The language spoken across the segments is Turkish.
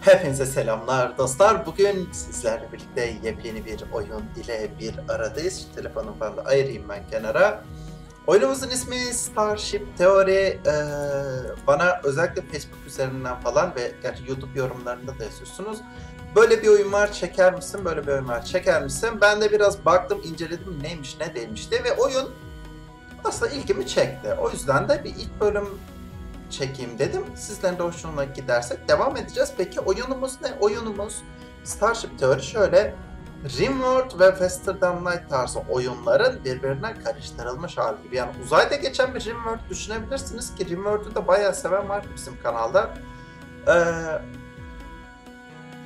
Hepinize selamlar dostlar. Bugün sizlerle birlikte yepyeni bir oyun ile bir aradayız. Şu telefonu falan ayırayım ben kenara. Oyunumuzun ismi Starship Theory. Ee, bana özellikle Facebook üzerinden falan ve gerçi YouTube yorumlarında da yazıyorsunuz. Böyle bir oyun var çeker misin? Böyle bir oyun var çeker misin? Ben de biraz baktım, inceledim neymiş ne değilmiş diye ve oyun aslında ilgimi çekti. O yüzden de bir ilk bölüm çekeyim dedim. Sizlerin de hoşuna gidersek devam edeceğiz. Peki oyunumuz ne? Oyunumuz Starship Theory şöyle Rimworld ve Faster Than Light tarzı oyunların birbirine karıştırılmış hali gibi. Yani uzayda geçen bir Rimworld düşünebilirsiniz ki Rimworld'u da bayağı seven var bizim kanalda. Ee,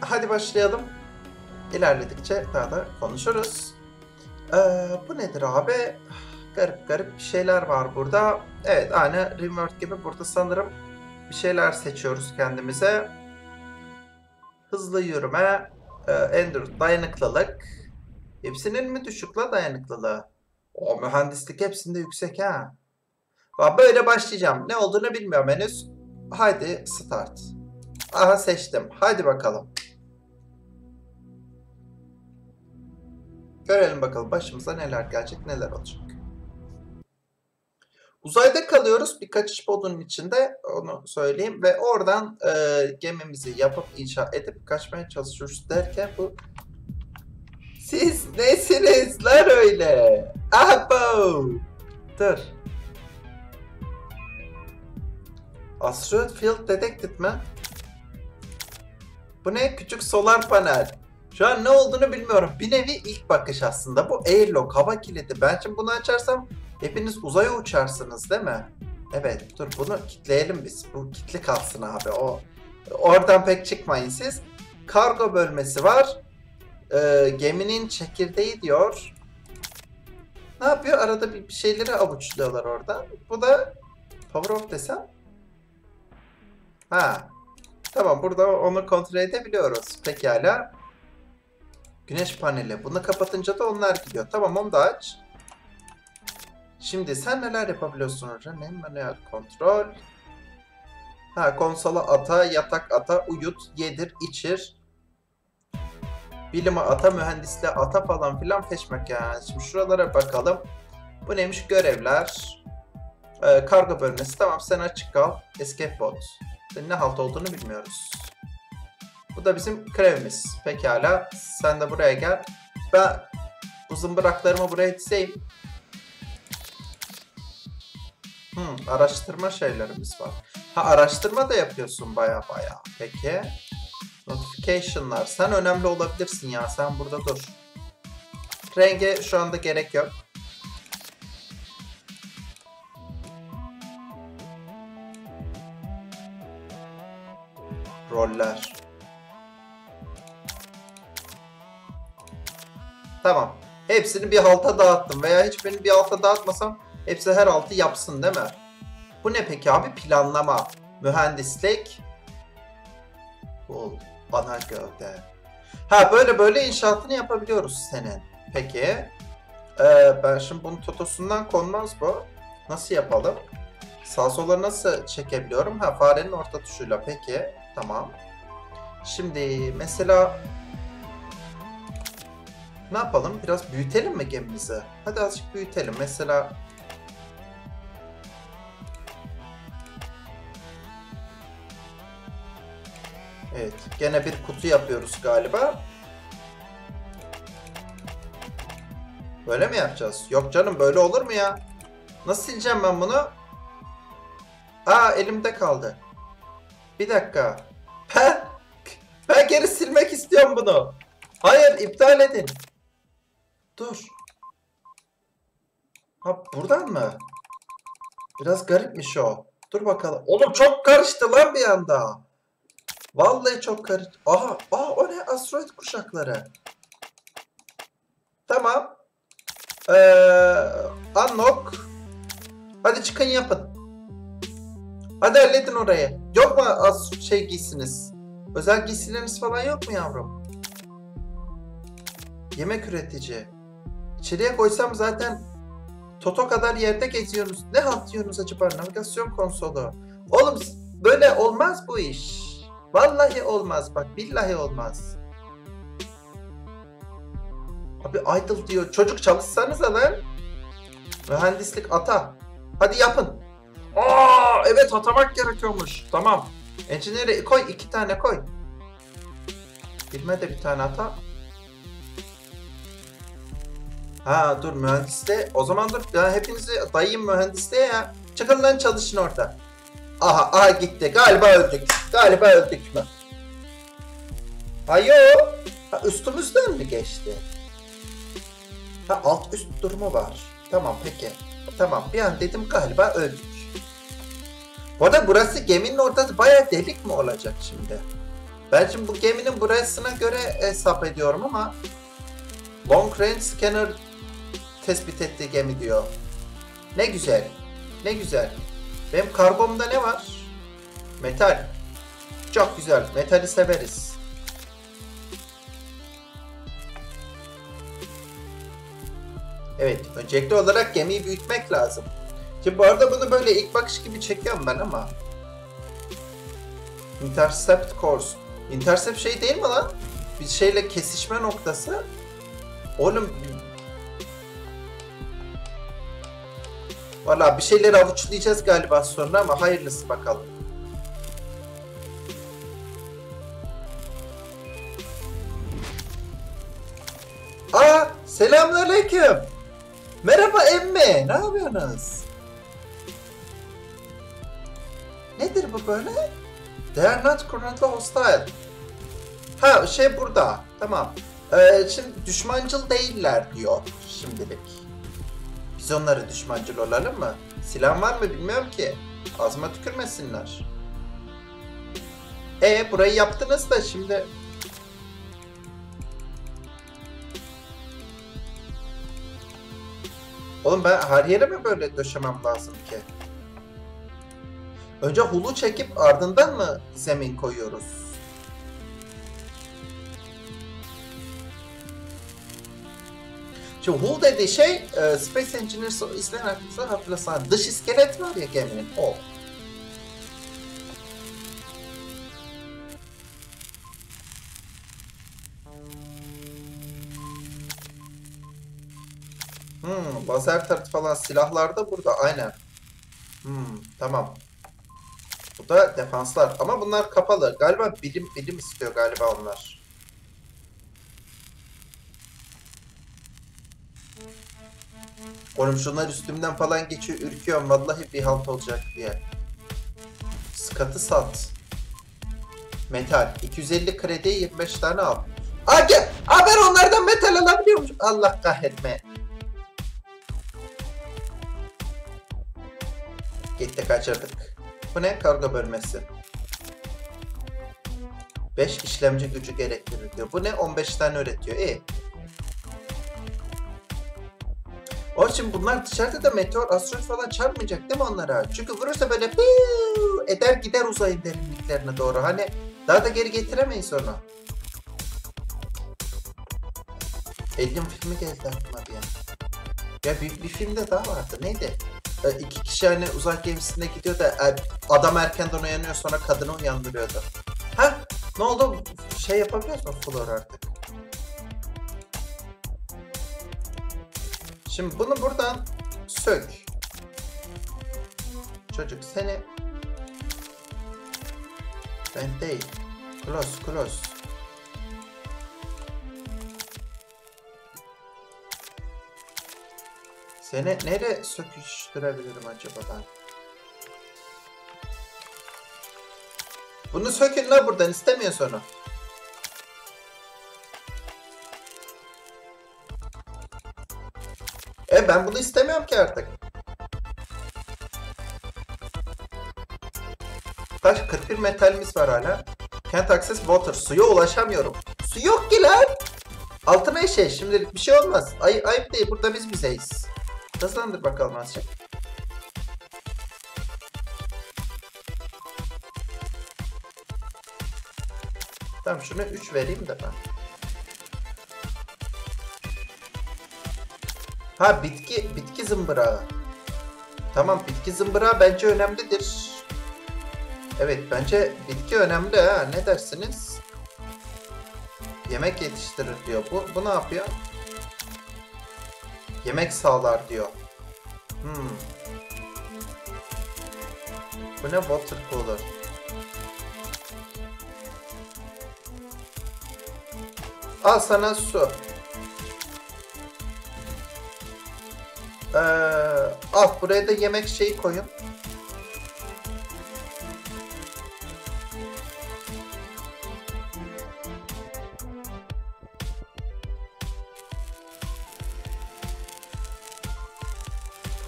hadi başlayalım. İlerledikçe daha da konuşuruz. Ee, bu nedir abi? Garip garip bir şeyler var burada. Evet aynı Rimworld gibi burada sanırım bir şeyler seçiyoruz kendimize. Hızlı yürüme, e, endurance, dayanıklılık. Hepsinin mi düşük la dayanıklılığı? O mühendislik hepsinde yüksek ha. Bak böyle başlayacağım. Ne olduğunu bilmiyorum henüz. Haydi start. Aha seçtim. Haydi bakalım. Görelim bakalım başımıza neler gelecek, neler olacak. Uzayda kalıyoruz birkaç iş podunun içinde onu söyleyeyim ve oradan e, gemimizi yapıp inşa edip kaçmaya çalışıyoruz derken bu siz nesiniz lan öyle? Abo! Dur. Asteroid Field Detected mi? Bu ne? Küçük solar panel. Şu an ne olduğunu bilmiyorum. Bir nevi ilk bakış aslında. Bu airlock, hava kilidi. Ben şimdi bunu açarsam hepiniz uzaya uçarsınız değil mi? Evet, dur bunu kitleyelim biz. Bu kitli kalsın abi. O oradan pek çıkmayın siz. Kargo bölmesi var. Ee, geminin çekirdeği diyor. Ne yapıyor? Arada bir şeyleri avuçluyorlar orada. Bu da power off desem. Ha. Tamam burada onu kontrol edebiliyoruz. Pekala. Güneş paneli. Bunu kapatınca da onlar gidiyor. Tamam onu da aç. Şimdi sen neler yapabiliyorsun hocam? Ne manuel kontrol. Ha konsola ata, yatak ata, uyut, yedir, içir. Bilime ata, mühendisle ata falan filan feşmek yani. Şimdi şuralara bakalım. Bu neymiş? Görevler. Ee, kargo bölmesi. Tamam sen açık kal. Escape bot. Senin ne halt olduğunu bilmiyoruz. Bu da bizim krevimiz. Pekala. Sen de buraya gel. Ben bu zımbıraklarımı buraya dizeyim. Hmm, araştırma şeylerimiz var. Ha araştırma da yapıyorsun baya baya. Peki. Notification'lar. Sen önemli olabilirsin ya. Sen burada dur. Renge şu anda gerek yok. Roller. Tamam. Hepsini bir halta dağıttım veya hiçbirini bir halta dağıtmasam hepsi her altı yapsın değil mi? Bu ne peki abi? Planlama, mühendislik. Bul, ana gövde. Ha böyle böyle inşaatını yapabiliyoruz senin. Peki. Ee, ben şimdi bunun totosundan konmaz bu. Nasıl yapalım? Sağ sola nasıl çekebiliyorum? Ha farenin orta tuşuyla. Peki. Tamam. Şimdi mesela ne yapalım? Biraz büyütelim mi gemimizi? Hadi azıcık büyütelim. Mesela Evet. Gene bir kutu yapıyoruz galiba. Böyle mi yapacağız? Yok canım böyle olur mu ya? Nasıl sileceğim ben bunu? Aa elimde kaldı. Bir dakika. Ben, ben geri silmek istiyorum bunu. Hayır iptal edin. Dur. Ha buradan mı? Biraz garipmiş o. Dur bakalım. Oğlum çok karıştı lan bir anda. Vallahi çok karıştı. Aha, aha o ne? Asteroid kuşakları. Tamam. Ee, unlock. Hadi çıkın yapın. Hadi halledin orayı. Yok mu az şey giysiniz? Özel giysileriniz falan yok mu yavrum? Yemek üretici. İçeriye koysam zaten Toto kadar yerde geziyorsunuz. Ne halt acaba? Navigasyon konsolu. Oğlum böyle olmaz bu iş. Vallahi olmaz bak billahi olmaz. Abi idle diyor. Çocuk çalışsanıza lan. Mühendislik ata. Hadi yapın. Aa evet atamak gerekiyormuş. Tamam. Engineer'e koy iki tane koy. Bilme de bir tane ata. Ha dur mühendiste. O zaman dur ben hepinizi dayayım mühendiste ya. Çıkın lan çalışın orada. Aha aha gitti. Galiba öldük. Galiba öldük mü? Ayo. Ha, üstümüzden mi geçti? Ha alt üst durumu var. Tamam peki. Tamam bir an dedim galiba öldük. Bu arada burası geminin ortası bayağı delik mi olacak şimdi? Ben şimdi bu geminin burasına göre hesap ediyorum ama Long Range Scanner tespit ettiği gemi diyor. Ne güzel. Ne güzel. Benim kargomda ne var? Metal. Çok güzel. Metali severiz. Evet. Öncelikli olarak gemiyi büyütmek lazım. Şimdi bu arada bunu böyle ilk bakış gibi çekiyorum ben ama. Intercept course. Intercept şey değil mi lan? Bir şeyle kesişme noktası. Oğlum Valla bir şeyleri avuçlayacağız galiba sonra ama hayırlısı bakalım. Aa selamünaleyküm. Merhaba emme. Ne yapıyorsunuz? Nedir bu böyle? They are not currently hostile. Ha şey burada. Tamam. Ee, şimdi düşmancıl değiller diyor şimdilik. Biz onları düşmancıl olalım mı? Silah var mı bilmiyorum ki. Ağzıma tükürmesinler. E burayı yaptınız da şimdi... Oğlum ben her yere mi böyle döşemem lazım ki? Önce hulu çekip ardından mı zemin koyuyoruz? Şimdi Hull dediği şey e, Space Engineers izleyen arkadaşlar hatırlasana dış iskelet var ya geminin o. Hmm, lazer tarıtı falan silahlar da burada aynen. Hmm, tamam. Bu da defanslar ama bunlar kapalı. Galiba bilim bilim istiyor galiba onlar. Oğlum şunlar üstümden falan geçiyor ürküyorum vallahi bir halt olacak diye. Skatı sat. Metal. 250 kredi 25 tane al. Aa gel. Aa ben onlardan metal alabiliyormuşum. Allah kahretme. Gitti kaçırdık. Bu ne? Kargo bölmesi. 5 işlemci gücü gerektirir diyor. Bu ne? 15 tane üretiyor. İyi. O için bunlar dışarıda da meteor, asteroid falan çarpmayacak değil mi onlara? Çünkü vurursa böyle piu eder gider uzayın derinliklerine doğru. Hani daha da geri getiremeyiz onu. Alien filmi geldi aklıma bir an. Ya bir, bir filmde daha vardı. Neydi? E, iki kişi hani uzay gemisinde gidiyor da e, adam erkenden uyanıyor sonra kadını uyandırıyordu. Ha? Ne oldu? Şey yapabiliyoruz mu Flor artık? Şimdi bunu buradan sök. Çocuk seni ben değil. Close, close. Seni nereye söküştürebilirim acaba ben? Bunu sökün la buradan istemiyor sonra. E ben bunu istemiyorum ki artık. Kaç? 41 metalimiz var hala. Can't access water. Suya ulaşamıyorum. Su yok ki lan. Altına şey şimdilik bir şey olmaz. Ay ayıp değil. Burada biz bizeyiz. Hızlandır bakalım azıcık. Tamam şunu 3 vereyim de ben. Ha bitki bitki zımbırağı. Tamam bitki zımbırağı bence önemlidir. Evet bence bitki önemli ha. Ne dersiniz? Yemek yetiştirir diyor. Bu, bu ne yapıyor? Yemek sağlar diyor. Hmm. Bu ne? Water cooler. Al sana su. Ee, al buraya da yemek şeyi koyun.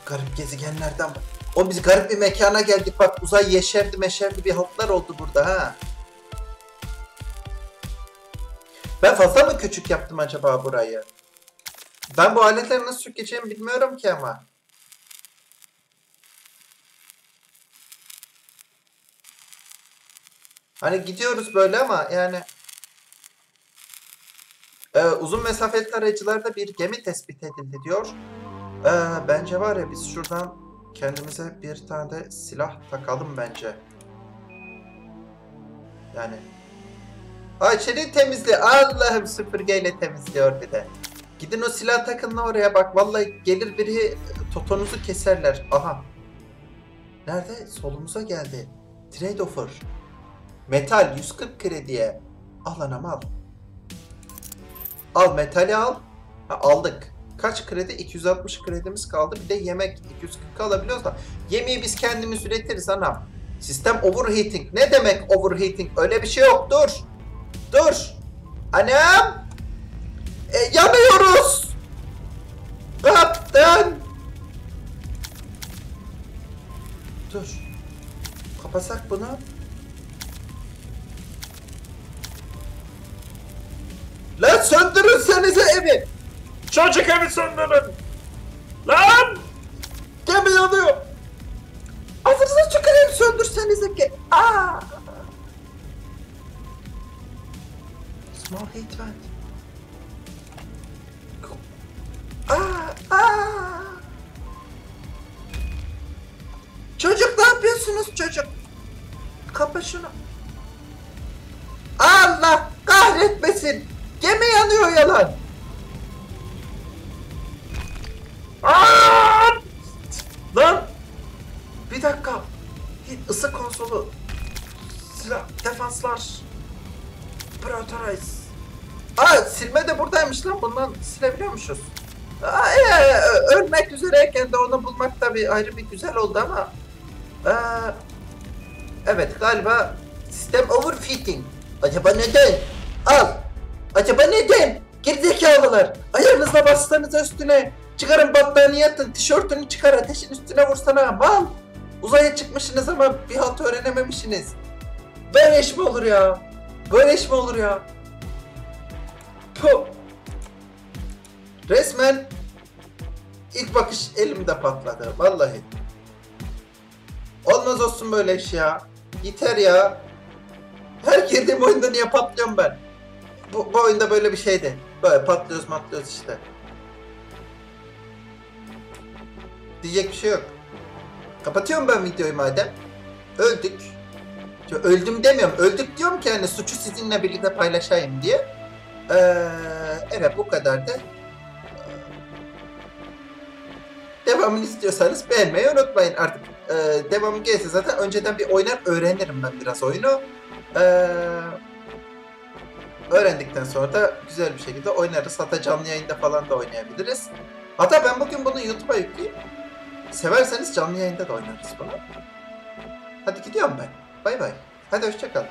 Garip gezegenlerden bak. O biz garip bir mekana geldik bak uzay yeşerdi meşerdi bir halklar oldu burada ha. Ben fazla mı küçük yaptım acaba burayı? Ben bu aletleri nasıl sökeceğimi bilmiyorum ki ama. Hani gidiyoruz böyle ama yani Ee, uzun mesafeli tarayıcılarda bir gemi tespit edildi diyor. Ee, bence var ya biz şuradan kendimize bir tane de silah takalım bence. Yani. Ay içeri temizli. Allah'ım süpürgeyle temizliyor bir de. Gidin o silah takın oraya bak. Vallahi gelir biri totonuzu keserler. Aha. Nerede? Solumuza geldi. Trade offer. Metal 140 krediye. Al anam al. Al metali al. Ha, aldık. Kaç kredi? 260 kredimiz kaldı. Bir de yemek 240 alabiliyoruz da. Yemeği biz kendimiz üretiriz anam. Sistem overheating. Ne demek overheating? Öyle bir şey yok. Dur. Dur. Anam. E, yanıyoruz. Kaptan. Dur. Kapasak bunu. Lan söndürürsenize evi. Çocuk evi söndürün. Lan! Gemi yanıyor. Ağzınıza çıkarayım söndürsenize ki. Aa. Small heat vent. Çocuk ne yapıyorsunuz çocuk? Kapa şunu. Allah kahretmesin. Gemi yanıyor yalan. Aa! Lan! Bir dakika. Bir ısı konsolu. Silah, defanslar. Prioritize. Aa silme de buradaymış lan. Bundan silebiliyormuşuz. Ee, ölmek üzereyken de onu bulmak tabii ayrı bir güzel oldu ama. Ee, evet galiba sistem overfitting. Acaba neden? Al. Acaba neden? Gerizekalılar. Ayağınızla bastığınızda üstüne. Çıkarın battaniye yatın. Tişörtünü çıkar. Ateşin üstüne vursana. Mal. Uzaya çıkmışsınız ama bir halt öğrenememişsiniz. Böyle iş mi olur ya? Böyle iş mi olur ya? Puh. Resmen ilk bakış elimde patladı. Vallahi. Olmaz olsun böyle iş ya. Yeter ya. Her girdiğim oyunda niye patlıyorum ben? Bu, bu oyunda böyle bir şeydi. Böyle patlıyoruz matlıyoruz işte. Diyecek bir şey yok. Kapatıyorum ben videoyu madem. Öldük. Yo, Öldüm demiyorum. Öldük diyorum ki hani suçu sizinle birlikte paylaşayım diye. Ee, evet bu kadar da. Devamını istiyorsanız beğenmeyi unutmayın artık. E, devamı gelirse zaten önceden bir oynar öğrenirim ben biraz oyunu. Ee, öğrendikten sonra da güzel bir şekilde oynarız. Hatta canlı yayında falan da oynayabiliriz. Hatta ben bugün bunu YouTube'a yükleyeyim. Severseniz canlı yayında da oynarız bunu. Hadi gidiyorum ben. Bay bay. Hadi hoşçakalın.